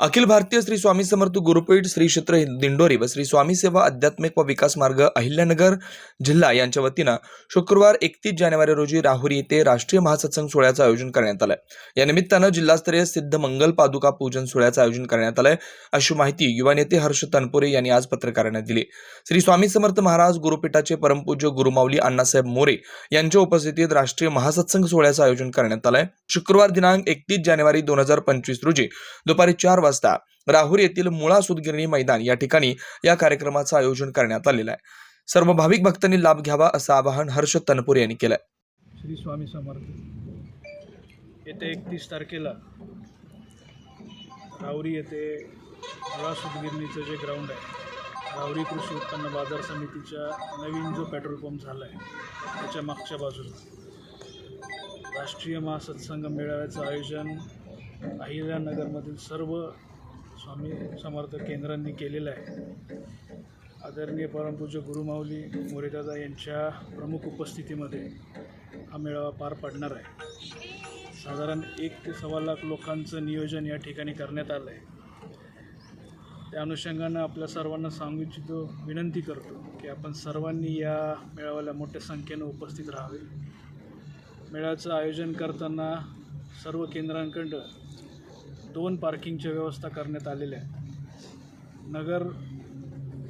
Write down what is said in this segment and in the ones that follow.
अखिल भारतीय श्री स्वामी समर्थ गुरुपीठ श्री क्षेत्र दिंडोरी व श्री स्वामी सेवा आध्यात्मिक व विकास मार्ग अहिल्यानगर जिल्हा यांच्या वतीनं शुक्रवार एकतीस जानेवारी रोजी राहुरी येथे राष्ट्रीय महासत्संग सोहळ्याचं आयोजन करण्यात आलंय. या निमित्तानं जिल्हास्तरीय सिद्ध मंगल पादुका पूजन सोहळ्याचं आयोजन करण्यात आलंय. अशी माहिती युवा नेते हर्ष तनपुरे यांनी आज पत्रकारांना दिली. श्री स्वामी समर्थ महाराज गुरुपीठाचे परमपूज्य गुरुमाऊली अण्णासाहेब मोरे यांच्या उपस्थितीत राष्ट्रीय महासत्संग सोहळ्याचं आयोजन करण्यात आलंय. शुक्रवार दिनांक एकतीस जानेवारी दोन हजार पंचवीस रोजी दुपारी चार वाजता राहुर येथील मुळा सुदगिरणी मैदान या ठिकाणी या कार्यक्रमाचं आयोजन करण्यात आलेलं आहे. सर्व भाविक भक्तांनी लाभ घ्यावा असं आवाहन हर्ष तनपुरे यांनी केलंय. श्री स्वामी समर्थ. येथे एकतीस तारखेला राहुरी येथे मुळा सुतगिरणीचं जे ग्राउंड आहे रावरी कृषी उत्पन्न बाजार समितीच्या नवीन जो पेट्रोल पंप झाला आहे त्याच्या मागच्या बाजूला राष्ट्रीय महासत्संग मेळाव्याचं आयोजन अहिल्यानगरमधील सर्व स्वामी समर्थ केंद्रांनी केलेलं आहे. आदरणीय परमपूज्य गुरुमाऊली मोरेदादा यांच्या प्रमुख उपस्थितीमध्ये हा मेळावा पार पाडणार आहे. साधारण एक ते सव्वा लाख लोकांचं नियोजन या ठिकाणी करण्यात आलं आहे त्या अनुषंगानं आपल्या सर्वांना सांगू इच्छितो विनंती करतो की आपण सर्वांनी या मेळाव्याला मोठ्या संख्येनं उपस्थित राहावे. मेळाव्याचं आयोजन करताना सर्व केंद्रांकडं दोन पार्किंगच्या व्यवस्था करण्यात आलेल्या आहेत नगर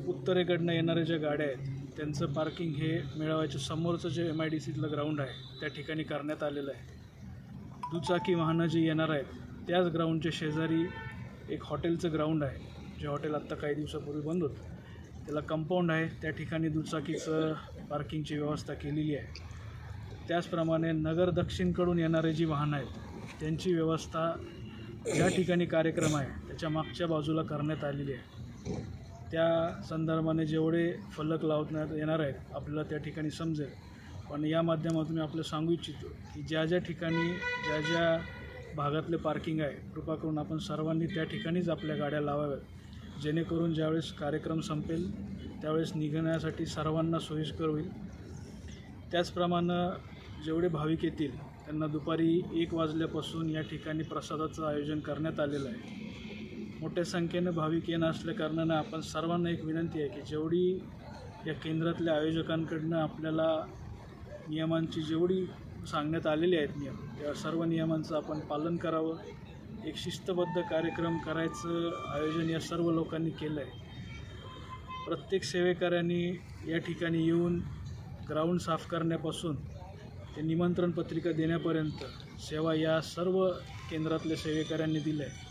उत्तरेकडनं येणाऱ्या ज्या गाड्या आहेत त्यांचं पार्किंग हे मेळाव्याच्या समोरचं जे एम आय डी सीतलं ग्राउंड आहे त्या ठिकाणी करण्यात आलेलं आहे. दुचाकी वाहनं जी येणार आहेत त्याच ग्राउंडच्या शेजारी एक हॉटेलचं ग्राउंड आहे जे हॉटेल आत्ता काही दिवसापूर्वी बंद होतं. त्याला कंपाऊंड आहे त्या ठिकाणी दुचाकीचं पार्किंगची व्यवस्था केलेली आहे. त्याचप्रमाणे नगर दक्षिणकडून येणारे जी वाहनं आहेत त्यांची व्यवस्था ज्या ठिकाणी कार्यक्रम आहे त्याच्या मागच्या बाजूला करण्यात आलेली आहे. त्या संदर्भाने जेवढे फलक लावण्यात येणार आहेत आपल्याला त्या ठिकाणी समजेल. पण या माध्यमातून मी आपलं सांगू इच्छितो की ज्या ज्या ठिकाणी ज्या ज्या भागातले पार्किंग आहे कृपा करून आपण सर्वांनी त्या ठिकाणीच आपल्या गाड्या लावाव्यात. जेणेकरून ज्यावेळेस कार्यक्रम संपेल त्यावेळेस निघण्यासाठी सर्वांना सोयीस्कर होईल. त्याचप्रमाणे जेवढे भाविक येतील त्यांना दुपारी एक वाजल्यापासून या ठिकाणी प्रसादाचं आयोजन करण्यात आलेलं आहे. मोठ्या संख्येनं भाविक येणं असल्याकारणानं आपण सर्वांना एक विनंती आहे की जेवढी या केंद्रातल्या आयोजकांकडनं आपल्याला नियमांची जेवढी सांगण्यात आलेली आहेत नियम त्या सर्व नियमांचं आपण पालन करावं. एक शिस्तबद्ध कार्यक्रम करायचं आयोजन या सर्व लोकांनी केलं आहे प्रत्येक सेवेकऱ्यांनी या ठिकाणी येऊन ग्राउंड साफ करण्यापासून ते निमंत्रण पत्रिका देण्यापर्यंत सेवा या सर्व केंद्रातल्या सेवेकऱ्यांनी दिल्या आहे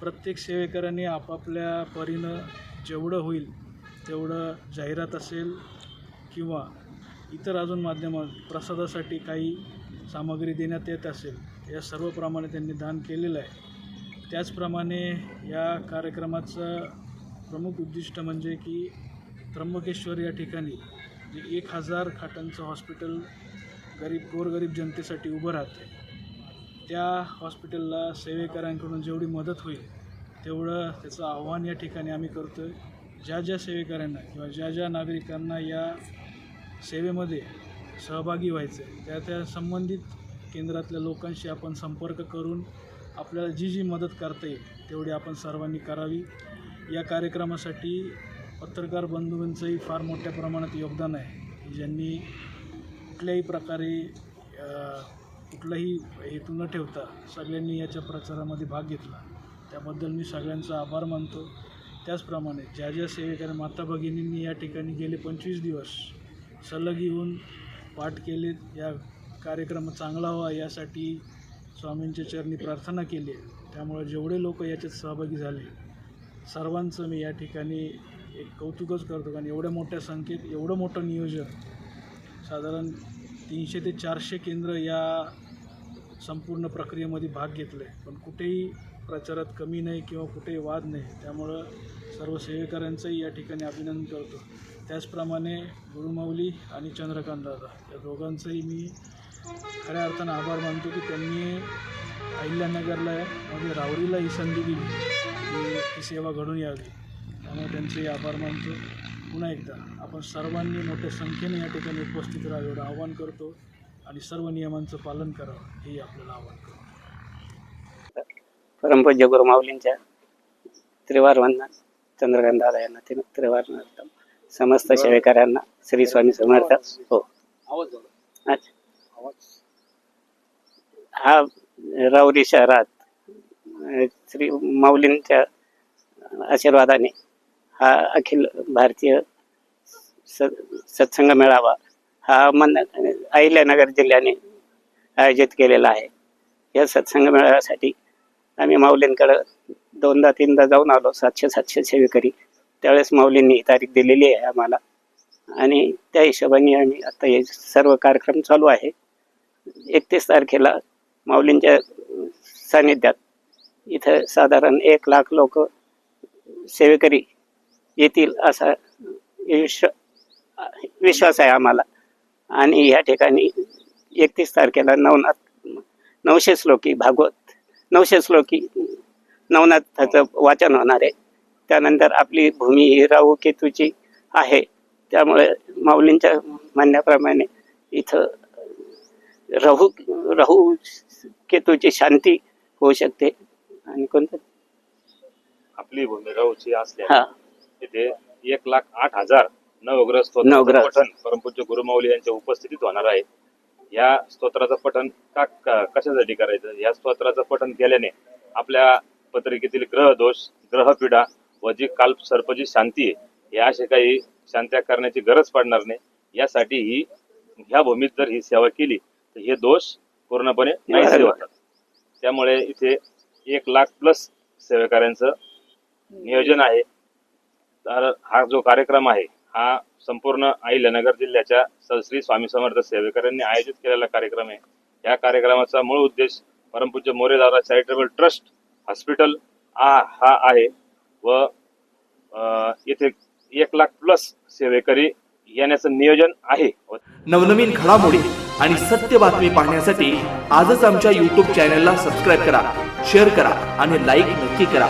प्रत्येक सेवेकऱ्यांनी आपापल्या परीनं जेवढं होईल तेवढं जाहिरात असेल किंवा इतर अजून माध्यमात प्रसादासाठी काही सामग्री देण्यात येत असेल या सर्वप्रमाणे त्यांनी दान केलेलं आहे. त्याचप्रमाणे या कार्यक्रमाचं प्रमुख उद्दिष्ट म्हणजे की त्र्यंबकेश्वर या ठिकाणी जे एक हजार खाटांचं हॉस्पिटल गरीब गोरगरीब जनतेसाठी उभं राहते. त्या हॉस्पिटलला सेवेकऱ्यांकडून जेवढी मदत होईल तेवढं त्याचं आव्हान या ठिकाणी आम्ही करतो आहे ज्या ज्या सेवेकऱ्यांना किंवा ज्या ज्या नागरिकांना या सेवेमध्ये सहभागी व्हायचं आहे त्या त्या संबंधित केंद्रातल्या लोकांशी आपण संपर्क करून आपल्याला जी जी मदत करता येईल तेवढी आपण सर्वांनी करावी. या कार्यक्रमासाठी पत्रकार बंधूंचंही फार मोठ्या प्रमाणात योगदान आहे. ज्यांनी कुठल्याही प्रकारे कुठलाही हेतू न ठेवता सगळ्यांनी याच्या प्रचारामध्ये भाग घेतला. त्याबद्दल मी सगळ्यांचा आभार मानतो. त्याचप्रमाणे ज्या ज्या सेवेकऱ्या माता भगिनींनी या ठिकाणी गेले पंचवीस दिवस सलग येऊन पाठ केले या कार्यक्रम चांगला व्हावा यासाठी स्वामींच्या चरणी प्रार्थना केली आहे. त्यामुळे जेवढे लोक याच्यात सहभागी झाले सर्वांचं मी या ठिकाणी एक कौतुकच करतो. कारण एवढ्या मोठ्या संख्येत एवढं मोठं नियोजन साधारण तीनशे ते चारशे केंद्र या संपूर्ण प्रक्रियेमध्ये भाग घेतले. पण कुठेही प्रचारात कमी नाही किंवा कुठेही वाद नाही. त्यामुळं सर्व सेवेकऱ्यांचंही या ठिकाणी अभिनंदन करतो. त्याचप्रमाणे गुरुमाऊली आणि चंद्रकांत दादा या दोघांचंही मी खऱ्या अर्थानं आभार मानतो की त्यांनी अहिल्यानगरला मध्ये रावरीला ही संधी दिली. की सेवा घडून यावी. त्यामुळे त्यांचेही आभार मानतो. पुन्हा एकदा आपण सर्वांनी मोठ्या संख्येने या ठिकाणी उपस्थित राहावं एवढं आवाहन करतो आणि सर्व नियमांचं पालन करावं हेही आपल्याला आवाहन करतो परमपूज्य गुरुमाऊलींच्या त्रिवार वंदन चंद्रकांत दादा यांना ते त्रिवार. समस्त सेवेकऱ्यांना श्री स्वामी समर्थ हो अच्छा. हा राऊरी शहरात श्री माऊलींच्या आशीर्वादाने हा अखिल भारतीय स सत्संग मेळावा हा मन अहिल्यानगर जिल्ह्याने आयोजित केलेला आहे. या सत्संग मेळाव्यासाठी आम्ही माऊलींकडं दोनदा तीनदा जाऊन आलो. सातशे सातशे सेवेकरी त्यावेळेस माऊलींनी ही तारीख दिलेली आहे आम्हाला. आणि त्या हिशोबाने आम्ही आता हे सर्व कार्यक्रम चालू आहे. एकतीस तारखेला माऊलींच्या सानिध्यात इथं साधारण एक लाख लोक सेवेकरी येतील असा विश्व विश्वास आहे आम्हाला. आणि या ठिकाणी एकतीस तारखेला नवनाथ नऊशे श्लोकी भागवत नऊशे श्लोकी नवनाथाचं वाचन होणार आहे. त्यानंतर आपली भूमी ही राहू केतूची आहे. त्यामुळे माऊलींच्या म्हणण्याप्रमाणे इथं राहू राहू केतूची शांती होऊ शकते. आणि कोणतं? आपली भूमी राहूची हा. असल्या तिथे एक लाख आठ हजार नवग्रह स्तोत्राचं नवग्रह. पठण परमपूज्य गुरुमाऊली यांच्या उपस्थितीत होणार आहे या स्तोत्राचं पठण का का- कशासाठी करायचं या स्तोत्राचं पठण केल्याने आपल्या पत्रिकेतील ग्रह दोष ग्रह पीडा व जी काल सर्पची शांती आहे या असे काही शांत्या करण्याची गरज पडणार नाही यासाठी ही ह्या भूमीत जर ही सेवा केली तर हे दोष पूर्णपणे नाहीसे बरोबर. होतात त्यामुळे इथे एक लाख प्लस सेवेकऱ्यांचं नियोजन आहे तर हा जो कार्यक्रम आहे हा संपूर्ण अहिल्यानगर जिल्ह्याच्या श्री स्वामी समर्थ सेवेकरांनी आयोजित केलेला कार्यक्रम आहे. या कार्यक्रमाचा मूळ उद्देश परमपूज्य मोरेदारा चॅरिटेबल ट्रस्ट हॉस्पिटल आ हा आहे व येथे एक लाख प्लस सेवेकरी येण्याचं नियोजन आहे. व नवनवीन घडामोडी आणि सत्य बातमी पाहण्यासाठी आजच आमच्या यूट्यूब चॅनलला सबस्क्राईब करा शेअर करा आणि लाईक नक्की करा.